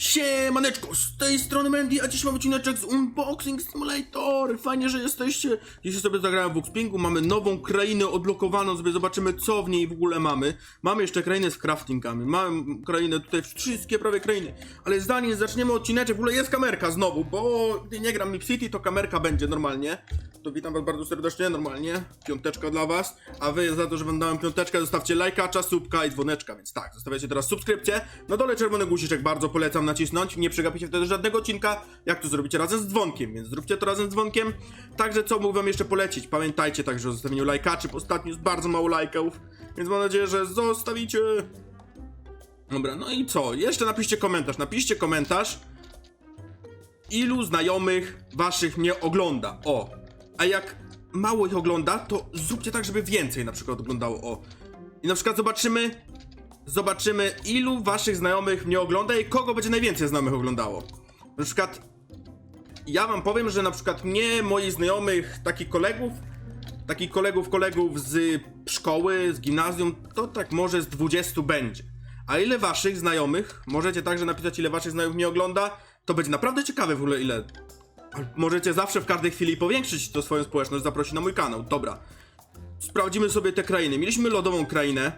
Siemaneczko, z tej strony Mandy, a dziś mamy odcineczek z Unboxing Simulator. Fajnie, że jesteście. Dzisiaj sobie zagrałem w Uxpingu, mamy nową krainę odblokowaną, sobie zobaczymy co w niej w ogóle mamy. Mamy jeszcze krainę z craftingami, mamy krainę tutaj, wszystkie prawie krainy. Ale zanim zaczniemy odcineczek, w ogóle jest kamerka znowu, bo gdy nie gram Mip City, to kamerka będzie normalnie. To witam was bardzo serdecznie, normalnie. Piąteczka dla was. A wy za to, że wam dałem piąteczkę, zostawcie lajka, czasubka i dzwoneczka. Więc tak, zostawiacie teraz subskrypcję. Na dole czerwony guziczek bardzo polecam nacisnąć. Nie przegapicie wtedy żadnego odcinka, jak to zrobicie razem z dzwonkiem. Więc zróbcie to razem z dzwonkiem. Także co mógł wam jeszcze polecić? Pamiętajcie także o zostawieniu lajka, czy ostatnio jest bardzo mało lajków. Więc mam nadzieję, że zostawicie. Dobra, no i co? Jeszcze napiszcie komentarz. Napiszcie komentarz ilu znajomych waszych mnie ogląda. O. A jak mało ich ogląda, to zróbcie tak, żeby więcej na przykład oglądało. O. I na przykład zobaczymy. Zobaczymy, ilu waszych znajomych mnie ogląda i kogo będzie najwięcej znajomych oglądało. Na przykład. Ja wam powiem, że na przykład mnie, moich znajomych, takich kolegów, takich kolegów, kolegów z szkoły, z gimnazjum, to tak może z 20 będzie. A ile waszych znajomych, możecie także napisać ile waszych znajomych mnie ogląda, to będzie naprawdę ciekawe w ogóle ile. Możecie zawsze w każdej chwili powiększyć to swoją społeczność, zaprosić na mój kanał. Dobra. Sprawdzimy sobie te krainy. Mieliśmy lodową krainę.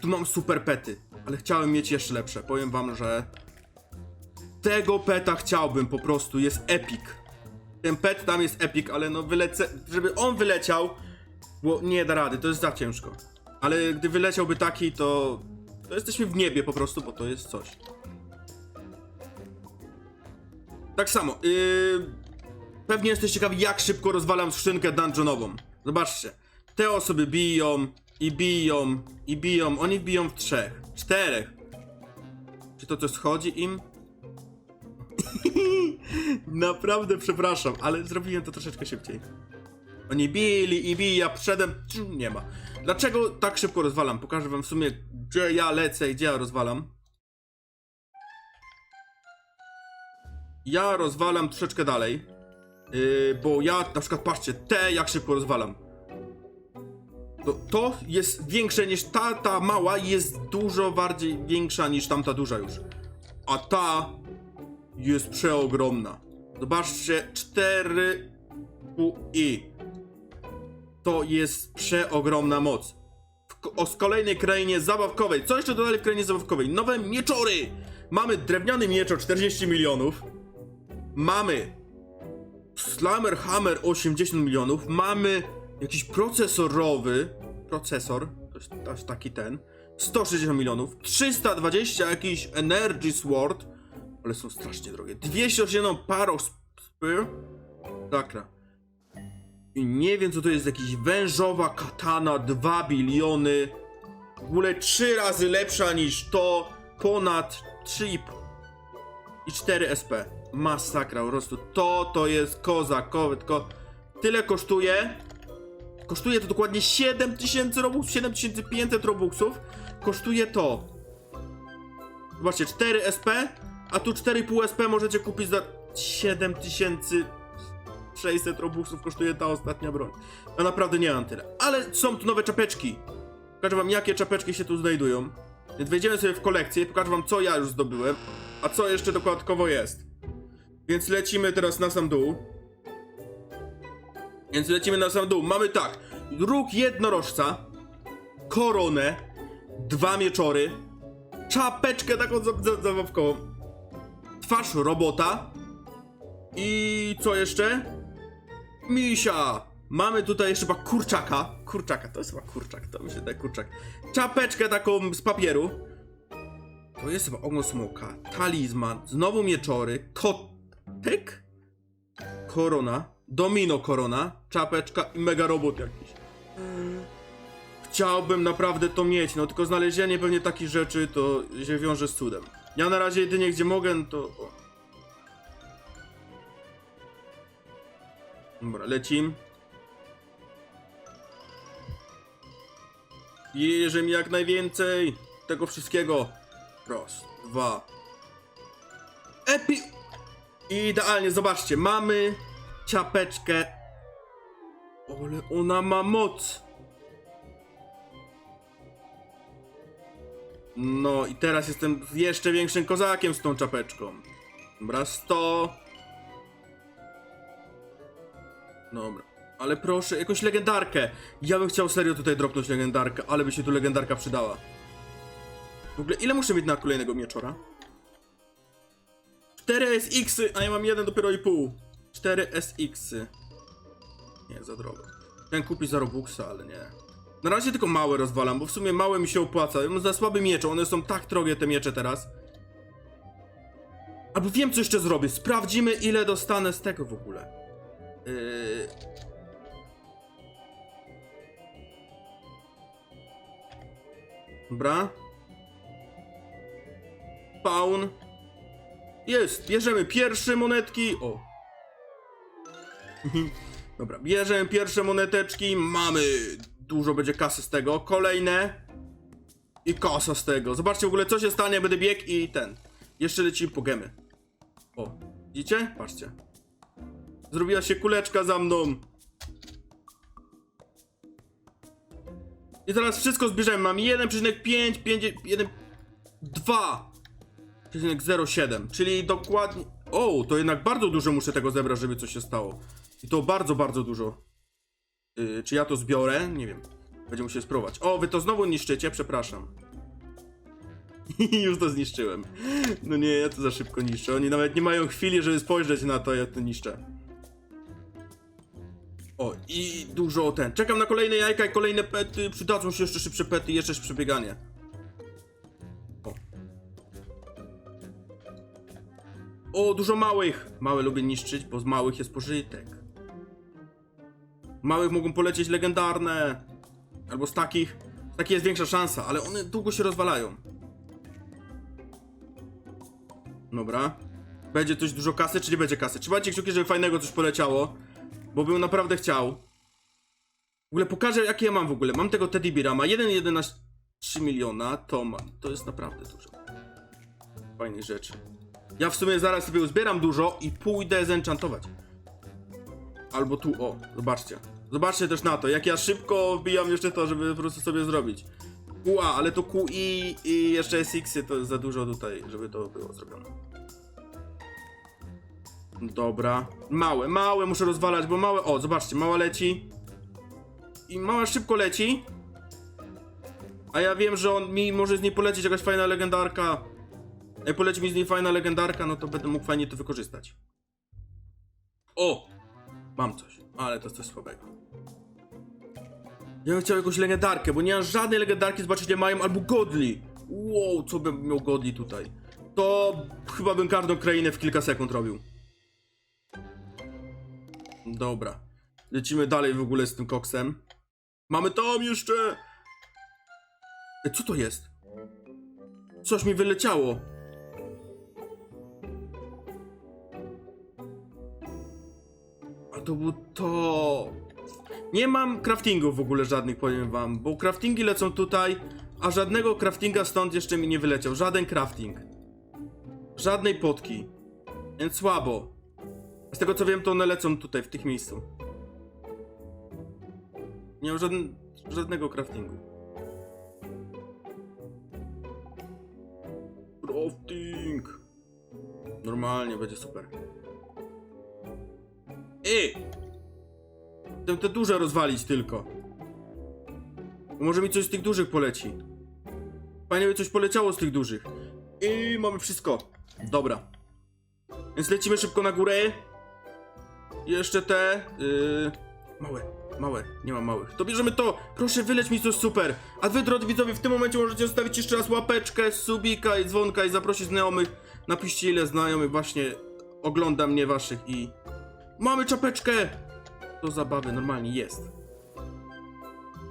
Tu mam super pety, ale chciałem mieć jeszcze lepsze. Powiem wam, że tego peta chciałbym po prostu, jest epic. Ten pet tam jest epic, ale no żeby on wyleciał, bo nie da rady, to jest za ciężko. Ale gdy wyleciałby taki, to, to jesteśmy w niebie po prostu, bo to jest coś. Tak samo, yy, pewnie jesteście ciekawi, jak szybko rozwalam skrzynkę dungeonową. Zobaczcie, te osoby biją i biją i biją, oni biją w trzech, czterech. Czy to coś schodzi im? Naprawdę przepraszam, ale zrobiłem to troszeczkę szybciej. Oni bili i bili, ja przedem nie ma. Dlaczego tak szybko rozwalam? Pokażę wam w sumie, gdzie ja lecę i gdzie ja rozwalam. Ja rozwalam troszeczkę dalej. Yy, bo ja na przykład patrzcie, te jak szybko rozwalam. To, to jest większe niż ta, ta mała jest dużo bardziej większa niż tamta duża już. A ta jest przeogromna. Zobaczcie, 4 QI. To jest przeogromna moc. W, o, kolejnej krainie zabawkowej. Co jeszcze dodali w krainie zabawkowej? Nowe mieczory! Mamy drewniany mieczor 40 milionów. Mamy Slammer Hammer 80 milionów. Mamy jakiś procesorowy. Procesor. To jest taki ten. 160 milionów. 320 jakiś Energy Sword. Ale są strasznie drogie. 281 Paro Spear. Sakra. I nie wiem co to jest, jakiś wężowa katana 2 biliony. W ogóle 3 razy lepsza niż to. Ponad 3,5 i 4 SP. Masakra, po prostu to to jest kozakowe, tylko tyle kosztuje. Kosztuje to dokładnie 7000 robuxów, 7500 robuxów. Kosztuje to. Zobaczcie, 4 SP, a tu 4,5 SP możecie kupić za 7600 robuxów kosztuje ta ostatnia broń. Ja naprawdę nie mam tyle. Ale są tu nowe czapeczki. Pokażę wam jakie czapeczki się tu znajdują. Więc wejdziemy sobie w kolekcję i pokażę wam co ja już zdobyłem, a co jeszcze dodatkowo jest. Więc lecimy teraz na sam dół. Więc lecimy na sam dół. Mamy tak, róg jednorożca, koronę, dwa mieczory, czapeczkę taką za- za- zabawkową, twarz robota i co jeszcze? Misia! Mamy tutaj jeszcze chyba kurczaka. Kurczaka, to jest chyba kurczak, to mi się daje kurczak. Czapeczkę taką z papieru. To jest chyba ogon smoka. Talizman, znowu mieczory, kotek, korona, domino korona, czapeczka i mega robot jakiś. Chciałbym naprawdę to mieć, no tylko znalezienie pewnie takich rzeczy to się wiąże z cudem. Ja na razie jedynie gdzie mogę, no to... O. Dobra, lecim. Mi jak najwięcej tego wszystkiego. Raz, dwa. Epi... I idealnie, zobaczcie, mamy ciapeczkę. Ale ona ma moc. No i teraz jestem jeszcze większym kozakiem z tą czapeczką. Dobra, 100. Dobra. Ale proszę, jakąś legendarkę. Ja bym chciał serio tutaj dropnąć legendarkę, ale by się tu legendarka przydała. W ogóle, ile muszę mieć na kolejnego mieczora? 4 SX, a ja mam jeden dopiero i pół. 4 SX. Nie, za drogo. Chciałem kupić za Robuxa, ale nie. Na razie tylko małe rozwalam, bo w sumie małe mi się opłaca. Ja mam za słaby miecze, one są tak drogie te miecze teraz. Albo wiem co jeszcze zrobię. Sprawdzimy ile dostanę z tego w ogóle. Yy... Dobra. Spawn. Jest, bierzemy pierwsze monetki. O. Dobra, bierzemy pierwsze moneteczki. Mamy. Dużo będzie kasy z tego. Kolejne. I kasa z tego. Zobaczcie w ogóle co się stanie, będę biegł i ten. Jeszcze lecimy po gemy. O, widzicie? Patrzcie. Zrobiła się kuleczka za mną. I teraz wszystko zbierzemy. Mam 1,5, 5, 1, 2. 0,07, czyli dokładnie... O, to jednak bardzo dużo muszę tego zebrać, żeby coś się stało. I to bardzo, bardzo dużo. Yy, czy ja to zbiorę? Nie wiem. Będziemy musieli spróbować. O, wy to znowu niszczycie? Przepraszam. Już to zniszczyłem. No nie, ja to za szybko niszczę. Oni nawet nie mają chwili, żeby spojrzeć na to, jak to niszczę. O, i dużo ten. Czekam na kolejne jajka i kolejne pety. Przydadzą się jeszcze szybsze pety i jeszcze szybsze bieganie. O, dużo małych. Małe lubię niszczyć, bo z małych jest pożytek. Małych mogą polecieć legendarne. Albo z takich. Z takich jest większa szansa, ale one długo się rozwalają. Dobra. Będzie coś dużo kasy, czy nie będzie kasy? Trzymajcie kciuki, żeby fajnego coś poleciało. Bo bym naprawdę chciał. W ogóle pokażę, jakie ja mam w ogóle. Mam tego Teddy Beara, ma 1,11 miliona. To ma. To jest naprawdę dużo. Fajnych rzeczy. Ja w sumie zaraz sobie uzbieram dużo i pójdę zenchantować. Albo tu, o, zobaczcie. Zobaczcie też na to, jak ja szybko wbijam jeszcze to, żeby po prostu sobie zrobić. QA, ale to QI i jeszcze SX-y to jest za dużo tutaj, żeby to było zrobione. Dobra. Małe, małe muszę rozwalać, bo małe... O, zobaczcie, mała leci. I mała szybko leci. A ja wiem, że on mi może z niej polecieć jakaś fajna legendarka. Jak poleci mi z niej fajna legendarka, no to będę mógł fajnie to wykorzystać. O! Mam coś, ale to jest coś słabego. Ja bym chciał jakąś legendarkę, bo nie mam żadnej legendarki, zobaczyć ile mają, albo godli. Wow, co bym miał godli tutaj. To chyba bym każdą krainę w kilka sekund robił. Dobra. Lecimy dalej w ogóle z tym koksem. Mamy tam jeszcze! E, co to jest? Coś mi wyleciało. To było to. Nie mam craftingów w ogóle żadnych, powiem wam, bo craftingi lecą tutaj, a żadnego craftinga stąd jeszcze mi nie wyleciał. Żaden crafting. Żadnej potki. Więc słabo. Z tego co wiem, to one lecą tutaj, w tych miejscu. Nie mam żadnego craftingu. Crafting! Normalnie, będzie super. Ej! Chcę te duże rozwalić tylko. Może mi coś z tych dużych poleci. Fajnie by coś poleciało z tych dużych. I mamy wszystko. Dobra. Więc lecimy szybko na górę. Jeszcze te. Yy... Małe, małe, nie mam małych. To bierzemy to! Proszę, wyleć mi coś super! A wy, drodzy widzowie, w tym momencie możecie zostawić jeszcze raz łapeczkę, subika i dzwonka i zaprosić znajomych. Napiszcie ile znajomych właśnie ogląda mnie waszych i... Mamy czapeczkę! Do zabawy normalnie jest.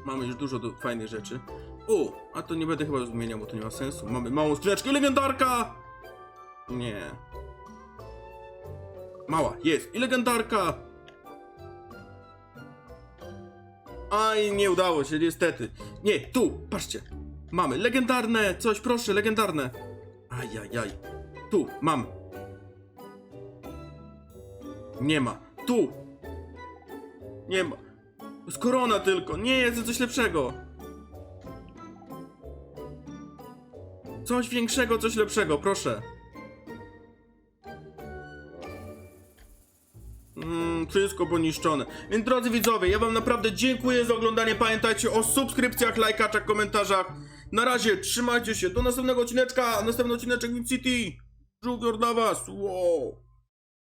Mamy już dużo do fajnych rzeczy. O, a to nie będę chyba zmieniał, bo to nie ma sensu. Mamy małą skrzyneczkę, legendarka! Nie. Mała, jest. I legendarka! Aj, nie udało się, niestety. Nie, tu, patrzcie. Mamy legendarne, coś, proszę, legendarne. Ajajaj. Tu, mam. Nie ma. Tu. Nie ma. Jest korona tylko. Nie, jest coś lepszego. Coś większego, coś lepszego, proszę. Mm, wszystko poniszczone. Więc drodzy widzowie, ja wam naprawdę dziękuję za oglądanie. Pamiętajcie o subskrypcjach, lajkaczach, komentarzach. Na razie, trzymajcie się. Do następnego odcineczka. Następny odcineczek Win City. Żółwior dla was. Wow.